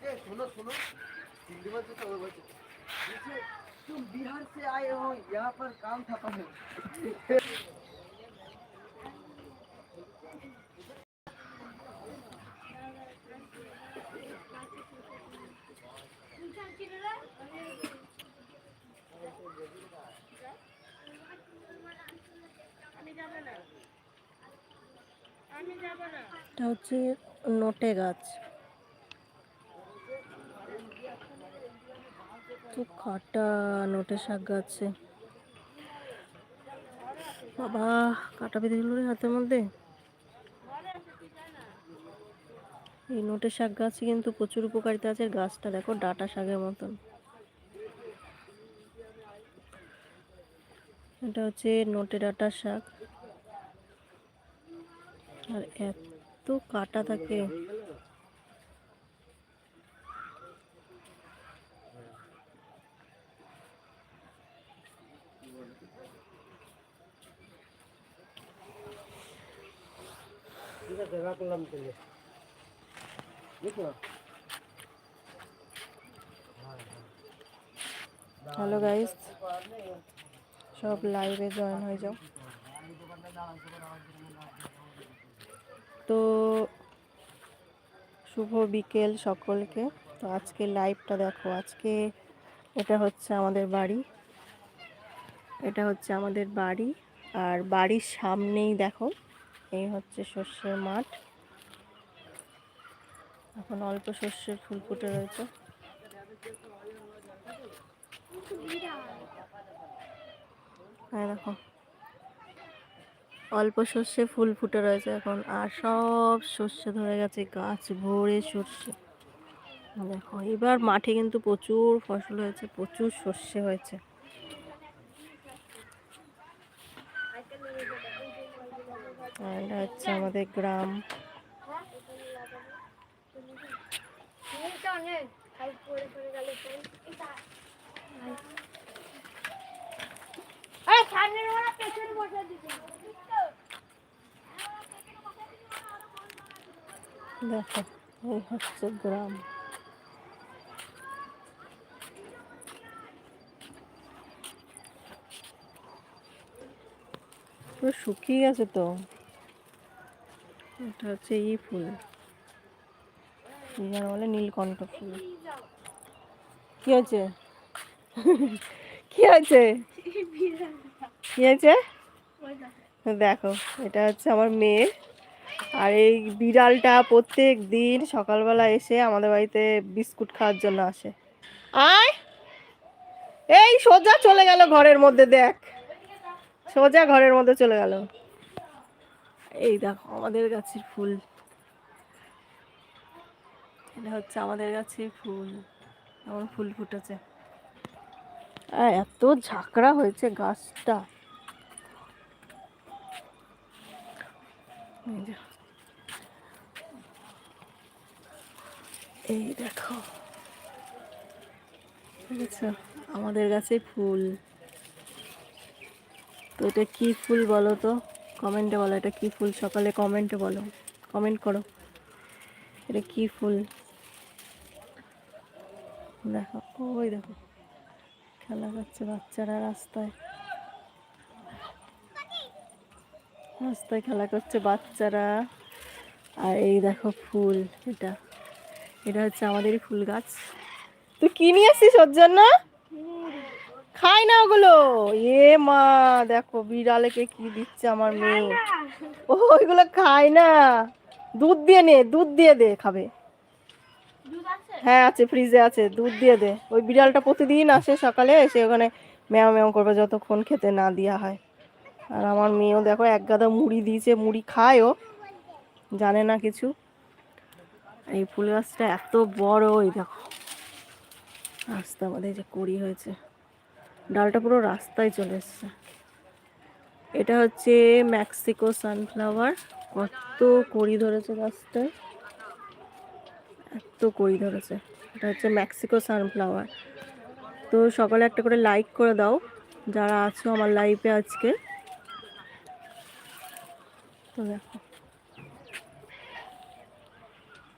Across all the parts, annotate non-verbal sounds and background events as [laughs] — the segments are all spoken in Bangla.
ये सुनो सुनो हिंदी में तो वो बोलते जैसे तुम बिहार से आए हो यहाँ पर काम था पहले এটা হচ্ছে নোটে গাছ তো কাটা নোটে শাক গাছে বাবা, কাটা বেঁধে গেল হাতের মধ্যে। এই নোটে শাক গাছে কিন্তু প্রচুর উপকারিতা আছে, গাছটা দেখো ডাটা শাকের মতন। এটা হচ্ছে নোটে ডাটা শাক। আর এত কাটা থাকে। রাখলাম হ্যালো গাইস, সব লাইভে জয়েন হয়ে যাও। তো শুভ বিকেল সকলকে। তো আজকে লাইভটা দেখো, আজকে এটা হচ্ছে আমাদের বাড়ি। এটা হচ্ছে আমাদের বাড়ি, আর বাড়ির সামনেই দেখো এই হচ্ছে শস্যের মাঠ। এখন অল্প শস্যের ফুল ফুটে রয়েছে। হ্যাঁ দেখো। অল্প সর্ষে ফুল ফুটে রয়েছে এখন, আর সব সর্ষে ধরে গেছে, গাছ ভরে সর্ষে। দেখো, এবার মাঠে কিন্তু প্রচুর ফসল হয়েছে, প্রচুর সর্ষে হয়েছে। আর এটা হচ্ছে আমাদের গ্রাম। দেখো এই হচ্ছে গ্রাম। পুরো শুকিয়ে গেছে তো। এটা হচ্ছে ই ফুল। যেন বলে নীলকণ্ঠ ফুল। কি হয়েছে? কি হয়েছে? কি হয়েছে? দেখো, এটা হচ্ছে আমার মেয়ে। আর এই বিড়ালটা প্রত্যেক দিন সকালবেলা এসে আমাদের বাড়িতে বিস্কুট খাওয়ার জন্য আসে। আয়! এই সোজা চলে গেল ঘরের মধ্যে, দেখ। সোজা ঘরের মধ্যে চলে গেল। এই দেখো, আমাদের গাছের ফুল। এটা হচ্ছে আমাদের গাছের ফুল। এমন ফুল ফুটেছে। এত ঝাঁকড়া হয়েছে গাছটা। এই দেখো। আমাদের গাছে ফুল। তো এটা কি ফুল বলো তো? কমেন্টে বলো, এটা কি ফুল? সকালে কমেন্টে বলো। কমেন্ট করো। এটা কি ফুল? দেখো, ওই দেখো। খেলা করছে বাচ্চারা রাস্তায়। রাস্তায় খেলা করছে বাচ্চারা। আর এই দেখো ফুল, এটা। এটা হচ্ছে আমাদেরই ফুল গাছ। তুই কি নিয়ে আসছিস ওর জন্য? খাই না ওগুলো। এ মা দেখো বিড়ালেকে কি দিচ্ছে আমার মেয়ে। ও ওইগুলো খায় না। দুধ দিয়ে নে দুধ দিয়ে দে খাবে। হ্যাঁ আছে ফ্রিজে আছে দুধ দিয়ে দে। ওই বিড়ালটা প্রতিদিন আসে সকালে এসে ওখানে ম্যাও ম্যাও করবে যতক্ষণ খেতে না দেওয়া হয়। আর আমার মেয়েও দেখো এক গাদা মুড়ি দিয়েছে মুড়ি খায় ও। জানে না কিছু। এই ফুল গাছটা এত বড় ওই দেখো। রাস্তা আমাদের যে কড়ি হয়েছে। ডালটা পুরো রাস্তায় চলে এসছে। এটা হচ্ছে মেক্সিকো সানফ্লাওয়ার। কত কড়ি ধরেছে গাছটায় এত কড়ি ধরেছে। এটা হচ্ছে মেক্সিকো সানফ্লাওয়ার। তো সকালে একটা করে লাইক করে দাও, যারা আছো আমার লাইফে আজকে। তো দেখো।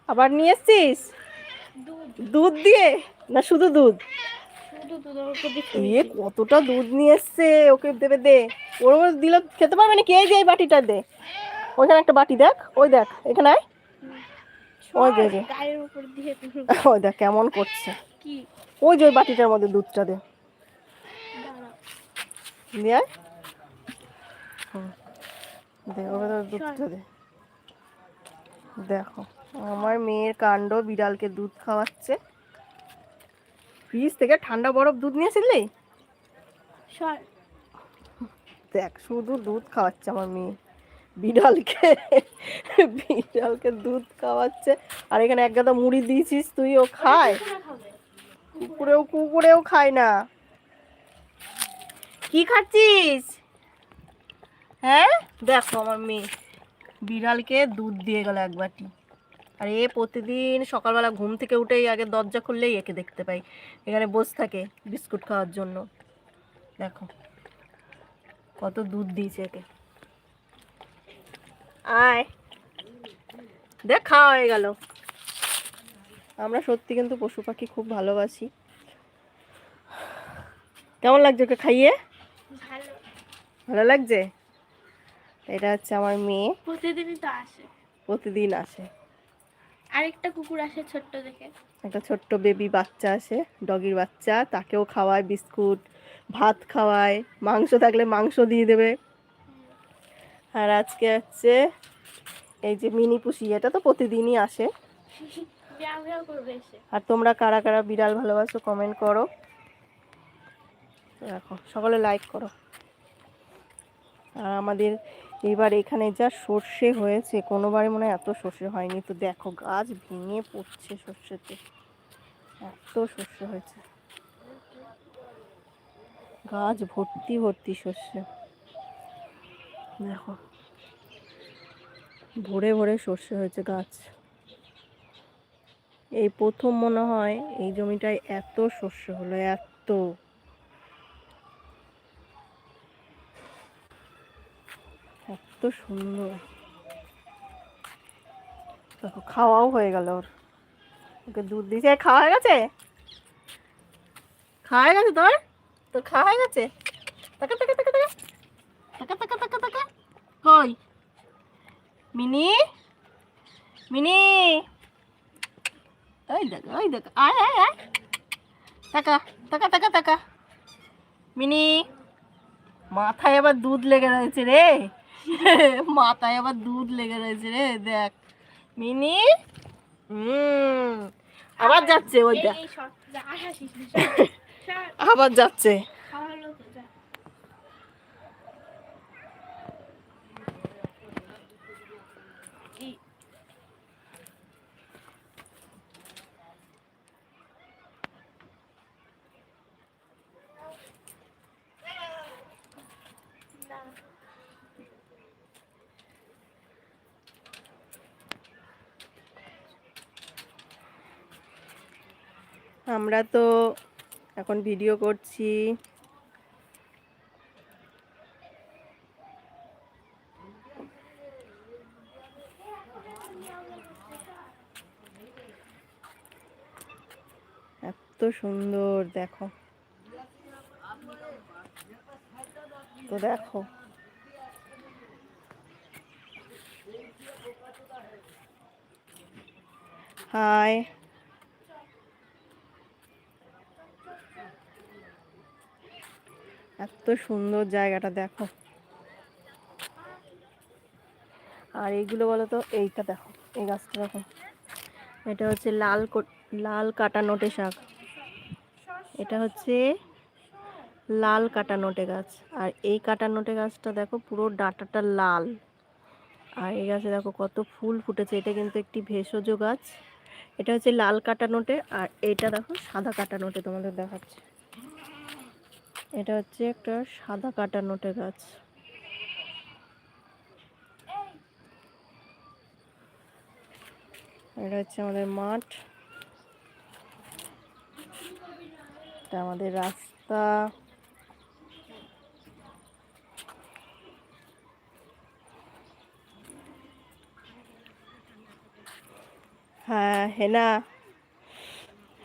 আবার নিয়ে এসছিস? দুধ দুধ দিয়ে? না শুধু দুধ? ইয়ে কতটা দুধ নিয়ে এসছে ওকে দেবে দে। ওর দিলে খেতে পারবে না কে যে এই বাটিটা দে। ওইখানে একটা বাটি দেখ ওই দেখ এখানে আয়। ওই যে, ওই দেখ কেমন করছে। ওই যে ওই বাটিটার মধ্যে দুধটা দে। দিয়ে। দে ওর ভেতরে দুধটা দে। দেখো আমার মেয়ের কাণ্ড বিড়ালকে দুধ খাওয়াচ্ছে। ফ্রিজ থেকে ঠান্ডা বরফ দুধ নিয়েছিলি দেখ শুধু দুধ খাওয়াচ্ছে আমার মেয়ে। বিড়ালকে বিড়ালকে দুধ খাওয়াচ্ছে। আর এখানে এক গাদা মুড়ি দিয়েছিস তুই ও খায়। কুকুরেও কুকুরেও খায় না। কি খাচ্ছিস? হ্যাঁ? দেখো আমার মেয়ে। বিড়ালকে দুধ দিয়ে গেল এক বাটি। আর এ প্রতিদিন সকালবেলা ঘুম থেকে উঠেই আগে দরজা খুললেই একে দেখতে পাই। এখানে বসে থাকে বিস্কুট খাওয়ার জন্য। দেখো কত দুধ দিয়েছে একে। আয়। দেখ খাওয়া হয়ে গেল। আমরা সত্যি কিন্তু পশু পাখি খুব ভালোবাসি। কেমন লাগছে ওকে খাইয়ে? ভালো লাগছে? এটা হচ্ছে আমার মেয়ে। প্রতিদিনই তো আসে। প্রতিদিন আসে। আরেকটা কুকুর আসে ছোট্ট দেখে। একটা ছোট্ট বেবি বাচ্চা আসে ডগির বাচ্চা তাকেও খাওয়ায় বিস্কুট ভাত খাওয়ায় মাংস থাকলে মাংস দিয়ে দেবে। আর আজকে হচ্ছে এই যে মিনি পুষি এটা তো প্রতিদিনই আসে। [laughs] আর তোমরা কারা কারা বিড়াল ভালোবাসো কমেন্ট করো। দেখো সকলে লাইক করো। আর আমাদের এবার এখানে যা সর্ষে হয়েছে কোনোবারে মনে হয় এত সর্ষে হয়নি। তো দেখো, গাছ ভেঙে পড়ছে সর্ষেতে। এত সর্ষে হয়েছে। গাছ ভর্তি ভর্তি সর্ষে। দেখো, ভরে ভরে সর্ষে হয়েছে গাছ। এই প্রথম মনে হয় এই জমিটায় এত সর্ষে হলো, এত এত সুন্দর। দেখো, খাওয়াও হয়ে গেল ওর। ওকে দুধ দিয়েছে, খাওয়া হয়ে গেছে? খাওয়া হয়ে গেছে তোর? তোর খাওয়া হয়ে গেছে? টাকা টাকা টাকা টাকা টাকা টাকা টাকা টাকা কই? মিনি? মিনি? ওই দেখ ওই দেখ, আয় আয় আয়। টাকা টাকা টাকা টাকা মিনি, মাথায় আবার দুধ লেগে রয়েছে রে। মাথায় আবার দুধ লেগে রয়েছে রে দেখ। মিনি? হুম আবার যাচ্ছে ওই দেখ আবার যাচ্ছে। আমরা তো এখন ভিডিও করছি। এত সুন্দর দেখো। তো দেখো। হাই এত সুন্দর জায়গাটা দেখো। আর এইগুলো বলো তো এইটা দেখো, এই গাছটা দেখো। এটা হচ্ছে লাল লাল কাটা নোটে শাক। এটা হচ্ছে লাল কাটা নোটে গাছ। আর এই কাটা নোটে গাছটা দেখো, পুরো ডাঁটাটা লাল। আর এই গাছে দেখো কত ফুল ফুটেছে, এটা কিন্তু একটি ভেষজ গাছ। এটা হচ্ছে লাল কাটা নোটে, আর এটা দেখো সাদা কাটা নোটে তোমাদের দেখাচ্ছে। এটা হচ্ছে একটা সাদা কাটা নোটে গাছ। এটা হচ্ছে আমাদের মাঠ। এটা আমাদের রাস্তা। হ্যাঁ হেনা।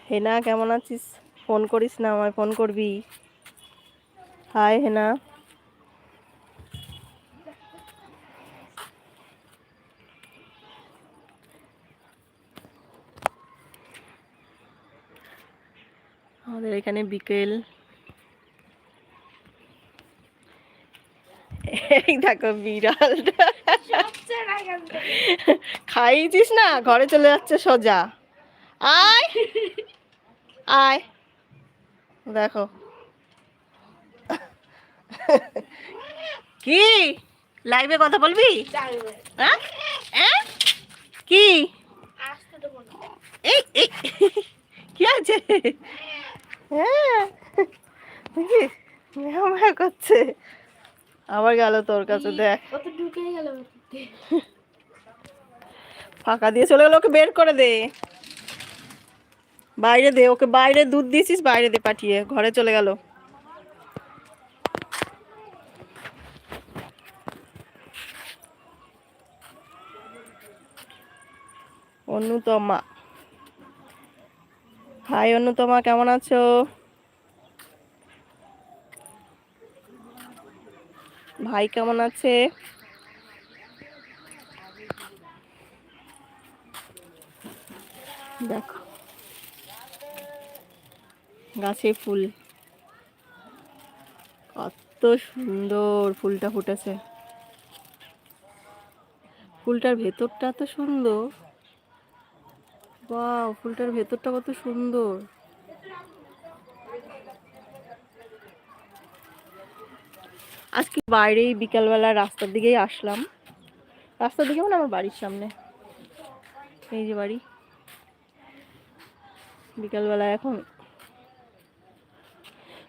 হেনা, কেমন আছিস? ফোন করিস না আমায়, ফোন করবি? হাই হেনা। আমাদের এখানে বিকেল। দেখো তো। খাইয়েছিস না? ঘরে চলে যাচ্ছে সোজা। আয়। আয়। দেখো। [laughs] কি? লাইভে কথা বলবি। হ্যাঁ? হ্যাঁ? কি? [laughs] কি আছে হ্যাঁ। করছে? আবার গেল তোর কাছে দেখ। ফাঁকা দিয়ে চলে গেল ওকে বের করে দে। বাইরে দে ওকে বাইরে দুধ দিয়েছিস বাইরে দে পাঠিয়ে ঘরে চলে গেল। অনুতমা। হাই অনুতমা, কেমন আছো? ভাই কেমন আছে? দেখো। গাছে ফুল। কত সুন্দর ফুলটা ফুটেছে। ফুলটার ভেতরটা তো সুন্দর। বাহ, ফুলটার ভেতরটা কত সুন্দর। আজকে বাইরেই বিকালবেলা রাস্তার দিকেই আসলাম। রাস্তার দিকে মানে আমার বাড়ির সামনে। এই যে বাড়ি। বিকালবেলা এখন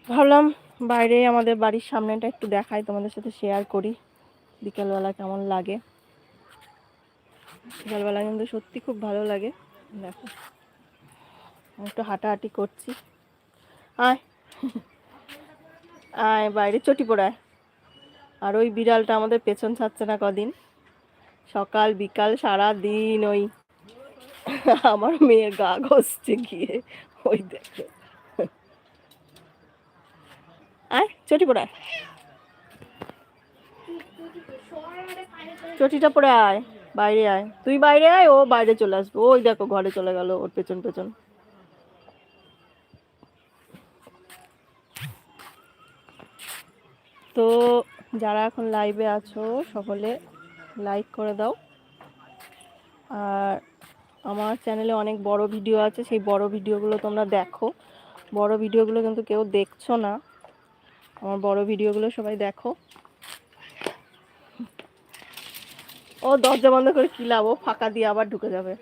ভাবলাম বাইরে আমাদের বাড়ির সামনেটা একটু দেখাই, তোমাদের সাথে শেয়ার করি। বিকালবেলা কেমন লাগে। বিকালবেলা কিন্তু সত্যি খুব ভালো লাগে। দেখো। একটু হাঁটাহাঁটি করছি। আয়। আয়, বাইরে চটি পড়ায় আর ওই বিড়ালটা আমাদের পেছন ছাড়ছে না কদিন। সকাল, বিকাল সারা দিন ওই আমার মেয়ের গা ঘষছে গিয়ে। ওই দেখো। আয়, চটি পড়ায় চটিটা পড়ে আয়। বাইরে আয়। তুই বাইরে আয়, ও বাইরে চলে আসবে। ওই দেখো, ঘরে চলে গেল ওর পেছন পেছন। তো যারা এখন লাইভে আছো, সকলে লাইক করে দাও। আর আমার চ্যানেলে অনেক বড় ভিডিও আছে, সেই বড় ভিডিওগুলো তোমরা দেখো। বড় ভিডিওগুলো কিন্তু কেউ দেখছ না। আমার বড় ভিডিওগুলো সবাই দেখো। ও দরজা বন্ধ করে কি লাভ? ও ফাঁকা দিয়ে আবার ঢুকে যাবে।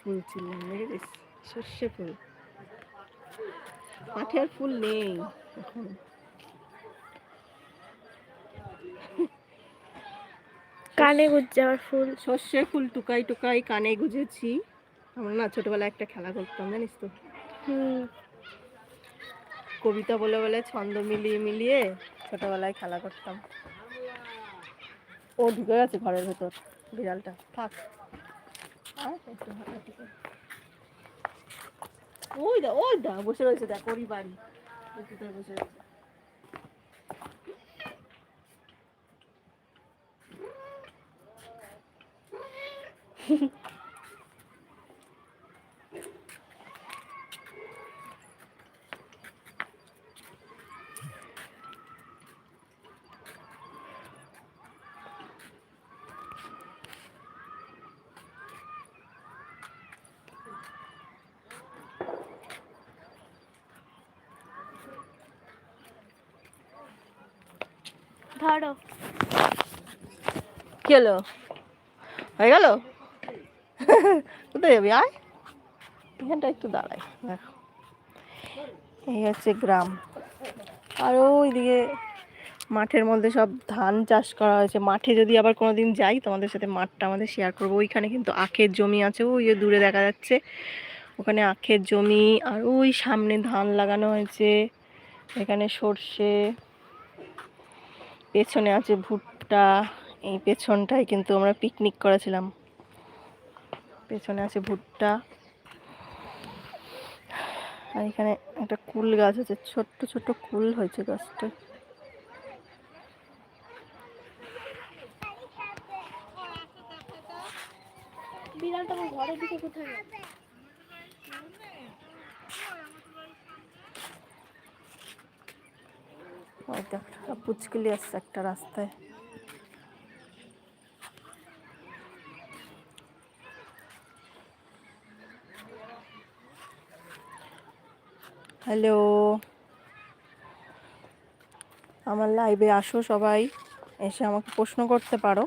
ফুল ছিলাম দেখেছিস সর্ষে ফুল। মাঠে আর ফুল নেই এখন। কানে গুজছে আমার ফুল। সর্ষে ফুল টুকাই টুকাই কানে গুজেছি। আমরা না ছোটবেলায় একটা খেলা করতাম জানিস তো? কবিতা বলে বলে ছন্দ মিলিয়ে মিলিয়ে ছোটবেলায় খেলা করতাম। ও ঢুকে গেছে ঘরের ভেতর বিড়ালটা। থাক আয়, একটু হাঁটাহাঁটি কর। ওই দা ওই দা বসে রয়েছে দেখ ওরই বাড়ি ওই কোথায় বসে রয়েছে ধরো। কি হলো? হয়ে গেল? কোথায় যাবি? আয়। এখানটা একটু দাঁড়াই, দেখো। এই হচ্ছে গ্রাম। আর ওইদিকে মাঠের মধ্যে সব ধান চাষ করা হয়েছে। মাঠে যদি আবার কোনোদিন যাই, তোমাদের সাথে মাঠটা আমাদের শেয়ার করব। ওইখানে কিন্তু আখের জমি আছে, ওই যে দূরে দেখা যাচ্ছে। ওখানে আখের জমি, আর ওই সামনে ধান লাগানো হয়েছে। এখানে সর্ষে পেছনে আছে ভুট্টা, এই পেছনটায় কিন্তু আমরা পিকনিক করেছিলাম। পেছনে আছে ভুট্টা। আর এখানে একটা কুল গাছ আছে, ছোট্ট ছোট্ট কুল হয়েছে গাছটা। বিড়ালটা আমার ঘরের দিকে কোথায় পুচকিলি আসছে একটা রাস্তায়। হ্যালো। আমার লাইভে আসো সবাই এসে আমাকে প্রশ্ন করতে পারো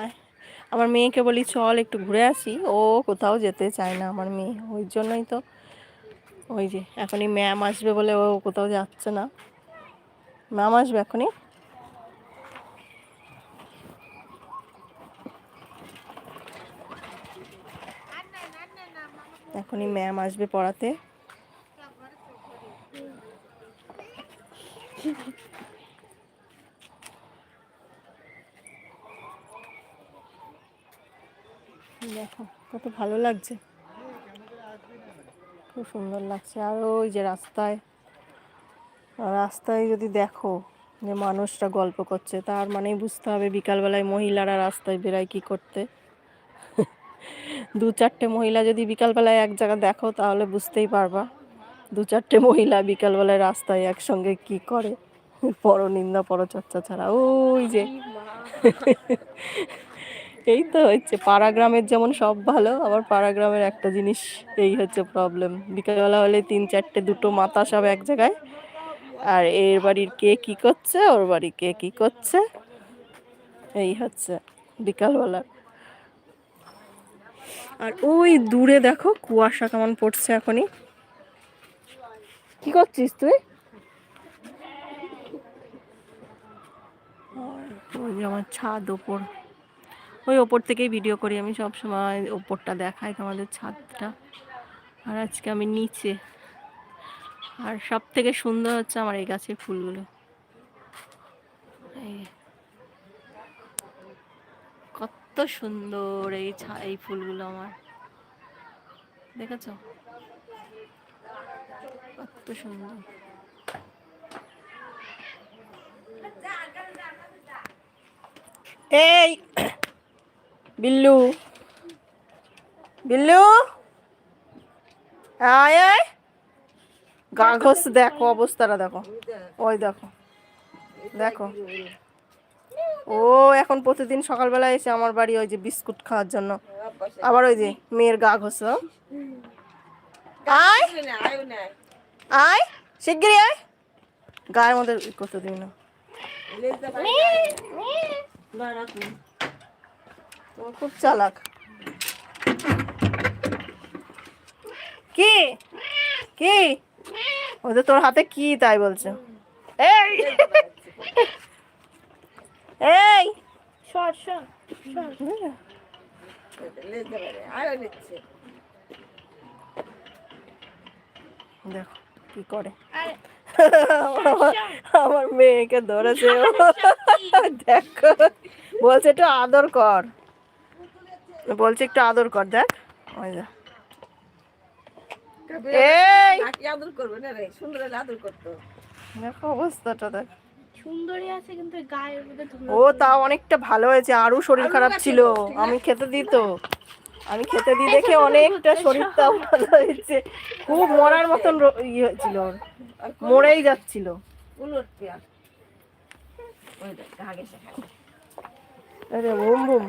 আয়। আমার মেয়েকে বলি, চল একটু ঘুরে আসি। ও কোথাও যেতে চায় না আমার মেয়ে। ওই জন্যই তো ওই যে এখনই ম্যাম আসবে বলে ও কোথাও যাচ্ছে না। ম্যাম আসবে এখনই? এখনই ম্যাম আসবে পড়াতে দেখো কত ভালো লাগছে। খুব সুন্দর লাগছে। আর ওই যে রাস্তায় রাস্তায় যদি দেখো যে মানুষরা গল্প করছে তার মানেই বুঝতে হবে বিকালবেলায় মহিলারা রাস্তায় বেরায় কি করতে। দু চারটে মহিলা যদি বিকালবেলায় এক জায়গা দেখো তাহলে বুঝতেই পারবা। দু চারটে মহিলা বিকালবেলায় রাস্তায় একসঙ্গে কি করে? পরনিন্দা পরচর্চা ছাড়া। ওই যে [laughs] এই তো হচ্ছে পাড়া গ্রামের যেমন সব ভালো, আবার পাড়া গ্রামের একটা জিনিস, এই হচ্ছে প্রবলেম বিকালবেলা হলে তিন চারটে দুটো মাথা সব এক জায়গায়। আর এর বাড়ির কে কি করছে, ওর বাড়ি কে কি করছে, এই হচ্ছে বিকালবেলা। আর ওই দূরে দেখো, কুয়াশা কেমন পড়ছে এখনই। কি করছিস তুই? আমার ছাদ ওপর। ওই ওপর থেকেই ভিডিও করি, আমি সব সময় ওপরটা দেখাই তোমাদের ছাদটা। আর আজকে আমি নিচে। আর সব থেকে সুন্দর হচ্ছে আমার এই গাছের ফুলগুলো। কত সুন্দর এই এই ফুলগুলো আমার। দেখেছ? কত সুন্দর। এই বিল্লু। বিল্লু? আয় আয়। গা ঘষ দেখো অবস্থাটা দেখো। ওই দেখো। দেখো। ও এখন প্রতিদিন সকালবেলা এসে আমার বাড়ি ওই যে বিস্কুট খাওয়ার জন্য। আবার ওই যে মেয়ের গা ঘষ আয়। আয়। শিগগিরই আয়। গায়ের মধ্যে ই করতে দিই না। খুব চালাক। কি? কি? ওদের তোর হাতে কি তাই বলছে। এই! এই! সর সর দেখো কি করে। আমার মেয়েকে ধরেছে। দেখো। বলছে একটু আদর কর। বলছে একটু আদর কর দেখ। ওই দেখ এই! আদর করবে? না রে সুন্দর আদর করতো। দেখো অবস্থাটা দেখ। সুন্দরী আছে কিন্তু গায়ের ও তাও অনেকটা ভালো হয়েছে। আরও শরীর খারাপ ছিল। আমি খেতে দিত আমি খেতে দিই দেখে অনেকটা শরীরটাও ভালো হয়েছে। খুব মরার মতন ইয়ে হয়েছিল ওর। মরেই যাচ্ছিল। বুম বুম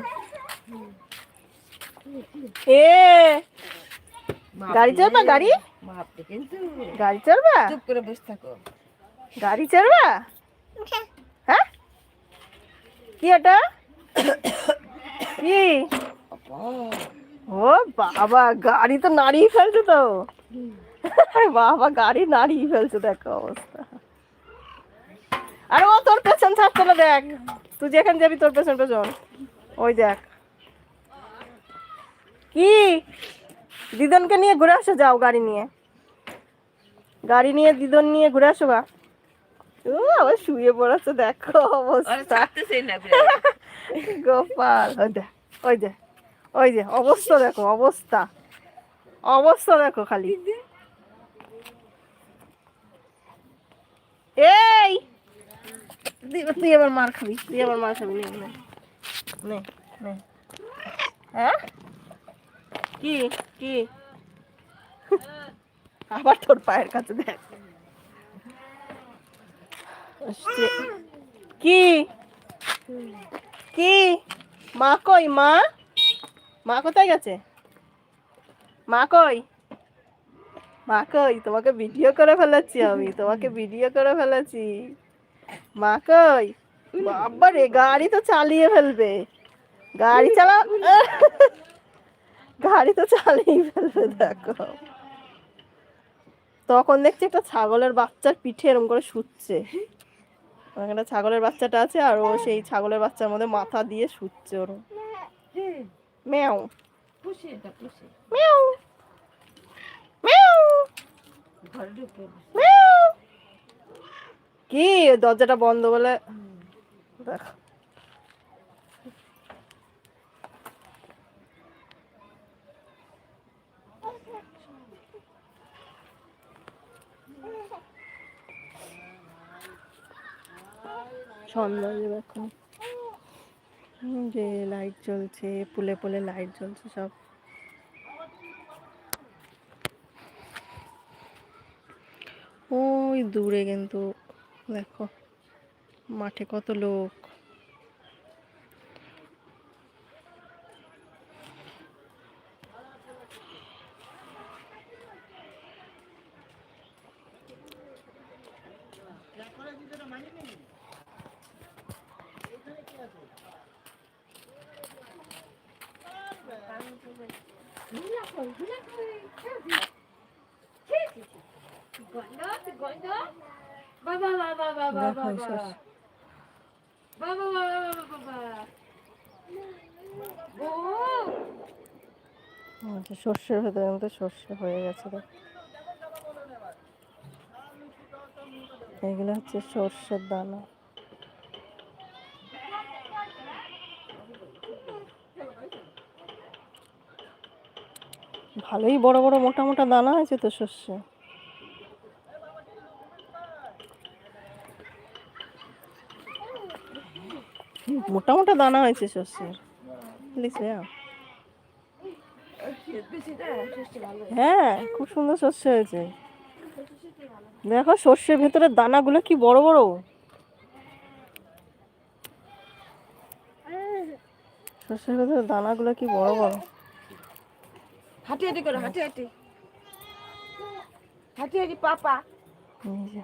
এ গাড়ি চড়বা গাড়ি? গাড়ি চড়বা? চুপ করে বসে থাকো। গাড়ি চড়বা? হ্যাঁ? কি এটা? কি? ও বাবা গাড়ি তো নাড়িয়ে ফেলছে তো। বাবা গাড়ি নাড়িয়ে ফেলছে দেখো অবস্থা। আরে ও তোর পেছন ছাড়ছে না দেখ। তুই যেখানে যাবি তোর পেছন পেছন। ওই দেখ। কি? দিদনকে নিয়ে ঘুরে আসো যাও গাড়ি নিয়ে। গাড়ি নিয়ে দিদন নিয়ে ঘুরে আসো গা। ও আবার শুয়ে পড়েছে দেখো অবস্থা। গোপাল ওই দেখ ওই যে ওই যে অবস্থা দেখো অবস্থা। অবস্থা দেখো খালি। এই! তুই- এবার মার খাবি তুই এবার মার খাবি নে নে। হ্যাঁ? কি কি? আবার তোর পায়ের কাছে দেখ। কি? কি? মা কই, মা? মা কোথায় গেছে? মা কই? মা কই? তোমাকে ভিডিও করে ফেলেছি আমি, তোমাকে ভিডিও করে ফেলেছি মা কই? বাবা রে গাড়ি তো চালিয়ে ফেলবে। গাড়ি চালা গাড়ি তো চালিয়ে ফেলবে, দেখো। তখন দেখছি একটা ছাগলের বাচ্চার পিঠে এরকম করে শুচ্ছে। ওখানে ছাগলের বাচ্চাটা আছে আর ও সেই ছাগলের বাচ্চার মধ্যে মাথা দিয়ে শুচ্ছে ঢুকে ম্যাও। কি? দরজাটা বন্ধ বলে। দেখ। সন্ধ্যা এখন যে লাইট জ্বলছে, পুলে পুলে লাইট জ্বলছে সব। ওই দূরে কিন্তু, দেখো, মাঠে কত লোক। বাবা সর্ষের ভেতরে কিন্তু সর্ষে হয়ে গেছে এগুলো হচ্ছে সর্ষের দানা। ভালোই বড় বড় মোটা মোটা দানা হয়েছে তো সর্ষে। মোটা মোটা দানা হয়েছে লিখে বেশিটা হ্যাঁ। খুব সুন্দর শস্য হয়েছে। দেখো সর্ষের ভেতরে দানাগুলো কি বড় বড়। সর্ষের ভেতরে দানাগুলো কি বড় বড়। হাঁটি হাঁটি করো হাঁটি হাঁটি। হাঁটি হাঁটি পাপা। যে।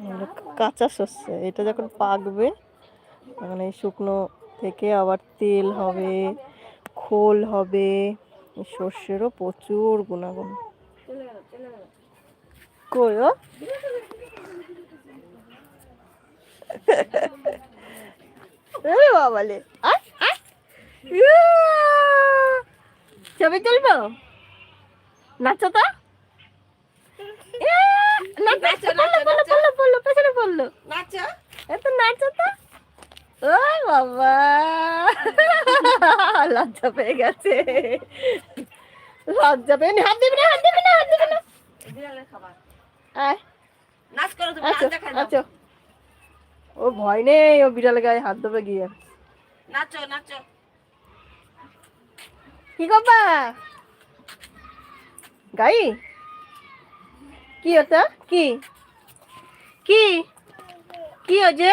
এগুলো কাঁচা শস্য এটা যখন পাকবে তখন এই শুকনো থেকে আবার তেল হবে খোল হবে সর্ষেরও প্রচুর গুণাগুণ। কই ও? [laughs] বাবালে আয়! ছবি তুলবো? নাচো তো? লজ্জা পেয়ে গেছে। লজ্জা পেয়ে হাত দিবি না হাত দিবি না হাত দিবি না। ও ভয় নেই ও বিড়ালে গায়ে হাত দেবে গিয়ে। নাচো নাচো। কি করবা গাই? কি ওটা কি? কি? কি ওজে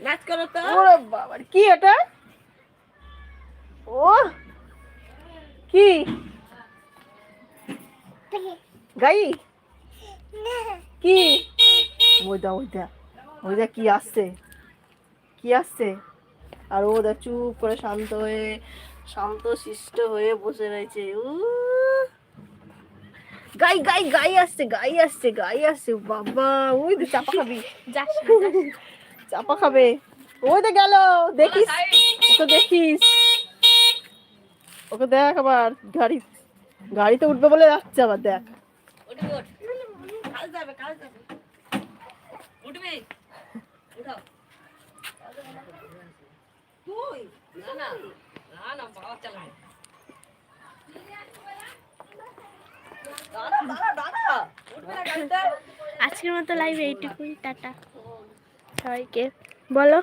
নাচ করো তো। ওরে বাবা কি ওটা ও কি? গাই? কি? ওইটা ওইটা ওইটা কি আসছে? কি আসছে? আর ও দেখ চুপ করে শান্ত হয়ে শান্ত শিষ্ট হয়ে বসে রয়েছে। উ গাই গাই গাই আসছে গাই আসছে গাই আসছে। বাবা ওই তো চাপা খাবি। যাস চাপা খাবে। ওই তো গেল দেখিস? ওকে দেখিস। ওকে দেখ আবার গাড়ি গাড়িতে উঠবে বলে যাচ্ছে আবার দেখ। উঠবে উঠাও তুই। না না। আজকের মতো লাইভ এইটুকুই টাটা। সবাইকে বলো।